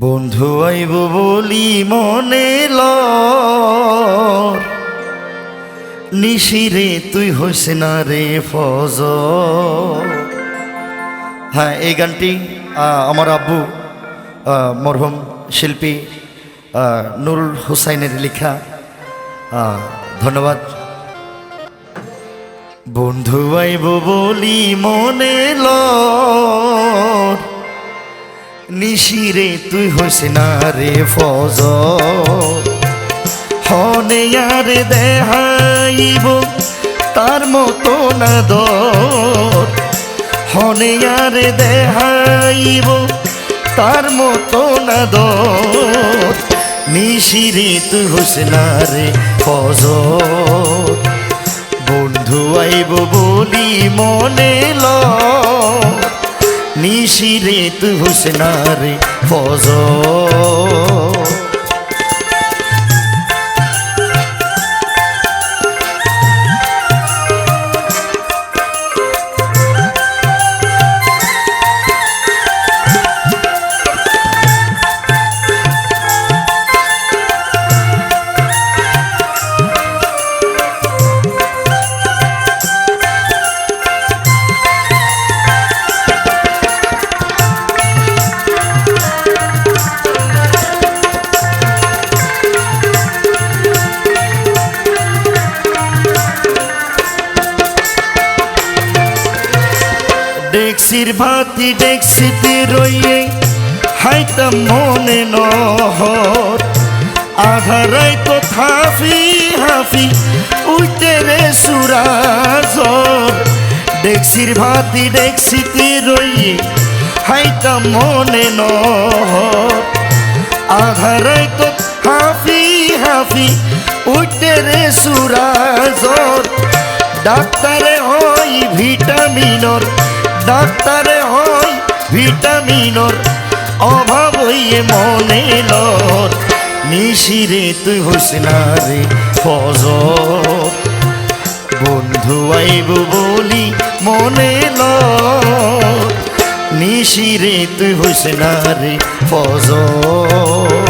বন্ধু আইব বলি মনে ল নিশিরে তুই হইস না রে ফজ হ্যাঁ এই গানটি আমার আব্বু মরহুম শিল্পী নুরুল হুসাইনের লেখা। ধন্যবাদ। বন্ধু আইব বলি মনে নিশিরে তুই হইস না রে ফজ হনে আর দেহাইব তার মতো না দর। হনে আর দেহাইব তার মতো না দর। নিশিরে তুই হইস না রে ফজ বন্ধু আইব বলি, মনে ল নিশিরে তু হুসনারে ফজ ডেক্সির ভাতি ডেক্সিতে রইয়ে হাইতাম মনে নহর। আধারাই তো থাফি হাফি, উইতে রে সুরাজর ডেক্সির ভাতি ডেক্সিতে রইয়ে হাইতাম মনে নহর। আধারাই তো হাফি হাফি উঠতে রে সুরাজর ডাক্তারে হয় ভিটামিনর ডাক্তারে হয় ভিটামিনর অভাব হইয়ে মনে লর। নিশিরে তুই হইস না রে ফজর। বন্ধু আইব বলি মনে লর। নিশিরে তুই হইস না রে ফজর।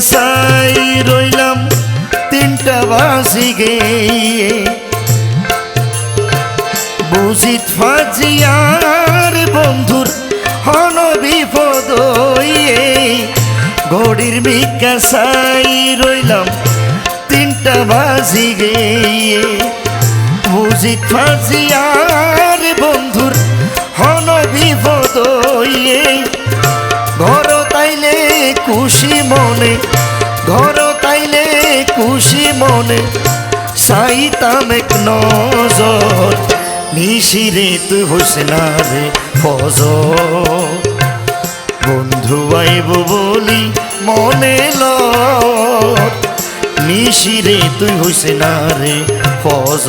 সাই রইলাম তিনটা বাজি গিয়ে। বুঝিত ফাজিয়ার বন্ধুর হন বিপদ ঘড়ির মিকা সাই রইলাম তিনটা বাজি গিয়ে। বুঝিত ফাজিয়ার বন্ধুর হন বিপদ খুশি মনে ঘর তাইলে খুশি মনে। সাইতাম এক নজর, নিশিরে তুই হইস না রে ফজ বন্ধু আইব বলি মনে ল নিশিরে তুই হইস না রে ফজ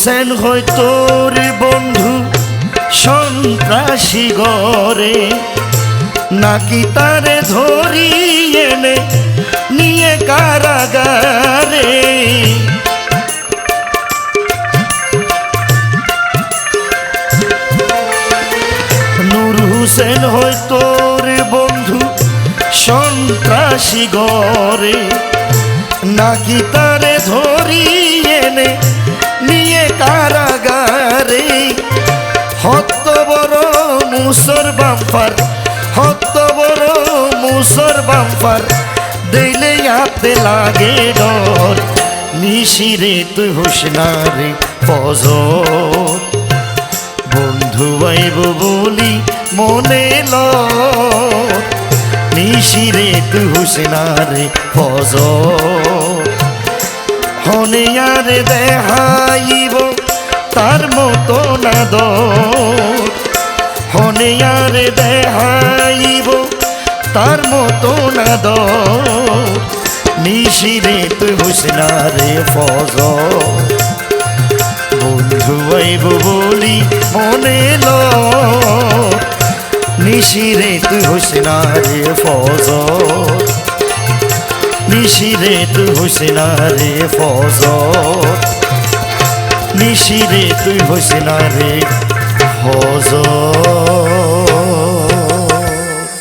হুসেন হয় তোর বন্ধু সন্ত্রাসী গরে নাকি তারে ধরি এনে নিয়ে কারাগারে? হুসেন হয়তো রে বন্ধু সন্ত্রাসী গরে নাকি তারে ধরিয়ে কারাগারে। হত বড় মুসর বাম্পার, হত বড় মুসর বাম্পার দিলে হাতে লাগে ডর। নিশিরে তুই হুসনারে ফজর। বন্ধু আইব বলি মনে ল নিশিরে তুই হুসনারে ফজর। হনে আর দেখাইব তার মতো না দর হনে আর দেখাইব তার মতো না দর নিশিরে তুই হুসনারে ফজ বন্ধু আইব বলি মনে ল। নিশিরে তুই হুসনারে ফজ নিশিরে তুই হুসেনারে ফজর। নিশিরে তুই হুসেনারে ফজর।